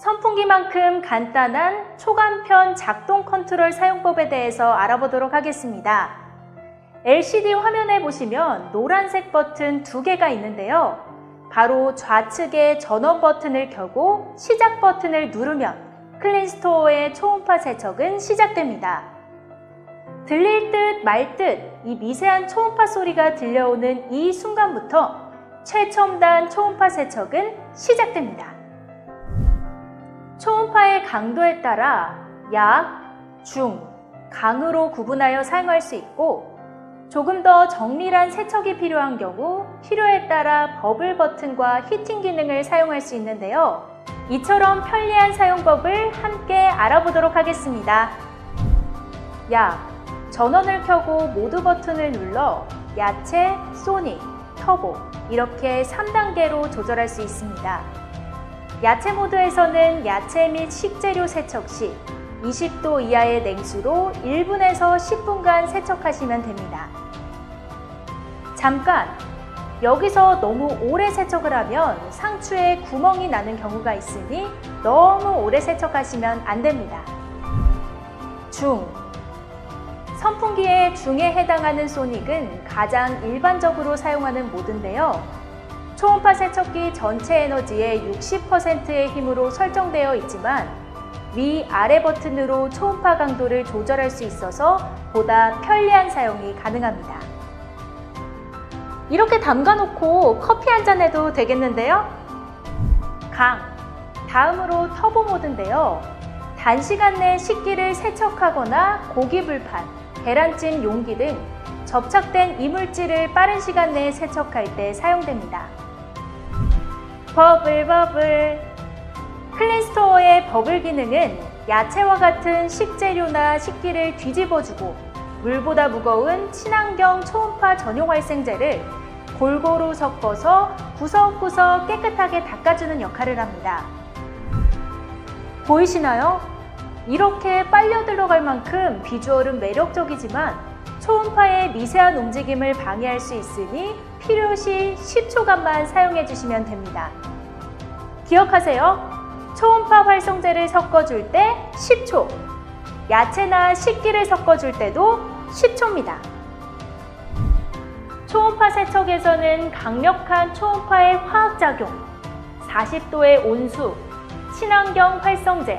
선풍기만큼 간단한 초간편 작동 컨트롤 사용법에 대해서 알아보도록 하겠습니다. LCD 화면에 보시면 노란색 버튼 두 개가 있는데요. 바로 좌측의 전원 버튼을 켜고 시작 버튼을 누르면 클린스토어의 초음파 세척은 시작됩니다. 들릴 듯 말 듯 이 미세한 초음파 소리가 들려오는 이 순간부터 최첨단 초음파 세척은 시작됩니다. 초음파의 강도에 따라 약, 중, 강으로 구분하여 사용할 수 있고 조금 더 정밀한 세척이 필요한 경우 필요에 따라 버블 버튼과 히팅 기능을 사용할 수 있는데요. 이처럼 편리한 사용법을 함께 알아보도록 하겠습니다. 약, 전원을 켜고 모드 버튼을 눌러 야채, 소닉, 터보 이렇게 3단계로 조절할 수 있습니다. 야채 모드에서는 야채 및 식재료 세척 시 20도 이하의 냉수로 1분에서 10분간 세척하시면 됩니다. 잠깐! 여기서 너무 오래 세척을 하면 상추에 구멍이 나는 경우가 있으니 너무 오래 세척하시면 안 됩니다. 중. 선풍기의 중에 해당하는 소닉은 가장 일반적으로 사용하는 모드인데요. 초음파 세척기 전체 에너지의 60%의 힘으로 설정되어 있지만 위 아래 버튼으로 초음파 강도를 조절할 수 있어서 보다 편리한 사용이 가능합니다. 이렇게 담가놓고 커피 한 잔 해도 되겠는데요? 강. 다음으로 터보 모드인데요. 단시간 내 식기를 세척하거나 고기 불판, 계란찜 용기 등 접착된 이물질을 빠른 시간 내에 세척할 때 사용됩니다. 버블 버블 클린스토어의 버블 기능은 야채와 같은 식재료나 식기를 뒤집어주고 물보다 무거운 친환경 초음파 전용 활생제를 골고루 섞어서 구석구석 깨끗하게 닦아주는 역할을 합니다. 보이시나요? 이렇게 빨려 들어갈 만큼 비주얼은 매력적이지만 초음파의 미세한 움직임을 방해할 수 있으니 필요시 10초간만 사용해 주시면 됩니다. 기억하세요. 초음파 활성제를 섞어줄 때 10초, 야채나 식기를 섞어줄 때도 10초입니다. 초음파 세척에서는 강력한 초음파의 화학작용, 40도의 온수, 친환경 활성제,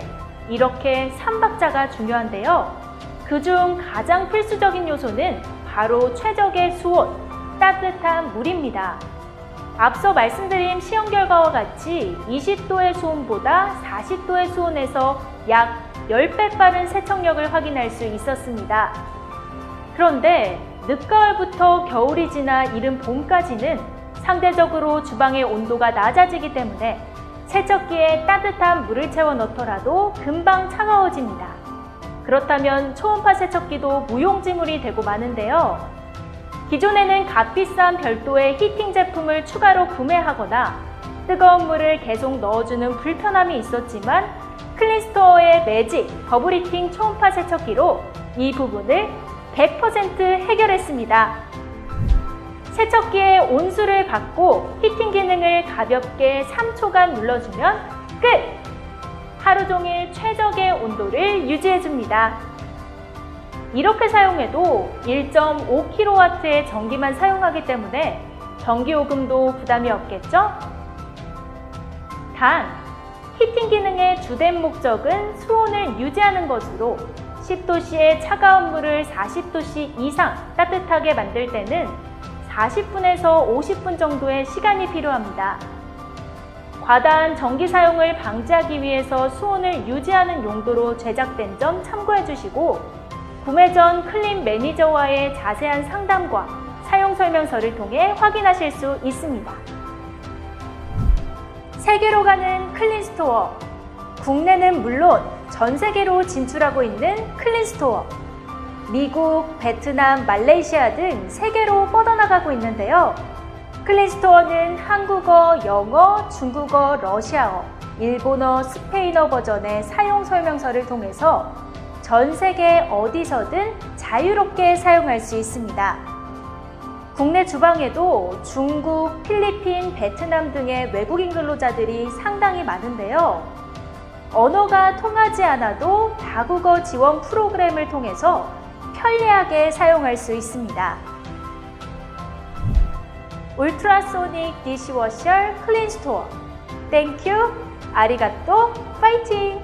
이렇게 3박자가 중요한데요. 그중 가장 필수적인 요소는 바로 최적의 수온, 따뜻한 물입니다. 앞서 말씀드린 시험 결과와 같이 20도의 수온보다 40도의 수온에서 약 10배 빠른 세척력을 확인할 수 있었습니다. 그런데 늦가을부터 겨울이 지나 이른 봄까지는 상대적으로 주방의 온도가 낮아지기 때문에 세척기에 따뜻한 물을 채워 넣더라도 금방 차가워집니다. 그렇다면 초음파 세척기도 무용지물이 되고 마는데요. 기존에는 값비싼 별도의 히팅 제품을 추가로 구매하거나 뜨거운 물을 계속 넣어주는 불편함이 있었지만 클린스토어의 매직 버블히팅 초음파 세척기로 이 부분을 100% 해결했습니다. 세척기에 온수를 받고 히팅 기능을 가볍게 3초간 눌러주면 끝! 하루 종일 최적의 온도를 유지해줍니다. 이렇게 사용해도 1.5kW의 전기만 사용하기 때문에 전기요금도 부담이 없겠죠? 단, 히팅 기능의 주된 목적은 수온을 유지하는 것으로 10도씨의 차가운 물을 40도씨 이상 따뜻하게 만들 때는 40분에서 50분 정도의 시간이 필요합니다. 과다한 전기 사용을 방지하기 위해서 수온을 유지하는 용도로 제작된 점 참고해 주시고 구매 전 클린 매니저와의 자세한 상담과 사용 설명서를 통해 확인하실 수 있습니다. 세계로 가는 클린 스토어 국내는 물론 전 세계로 진출하고 있는 클린 스토어 미국, 베트남, 말레이시아 등 세계로 뻗어나가고 있는데요. 클린스토어는 한국어, 영어, 중국어, 러시아어, 일본어, 스페인어 버전의 사용 설명서를 통해서 전 세계 어디서든 자유롭게 사용할 수 있습니다. 국내 주방에도 중국, 필리핀, 베트남 등의 외국인 근로자들이 상당히 많은데요. 언어가 통하지 않아도 다국어 지원 프로그램을 통해서 편리하게 사용할 수 있습니다. 울트라소닉 디시워셔 클린 스토어. 땡큐 아리가또. 파이팅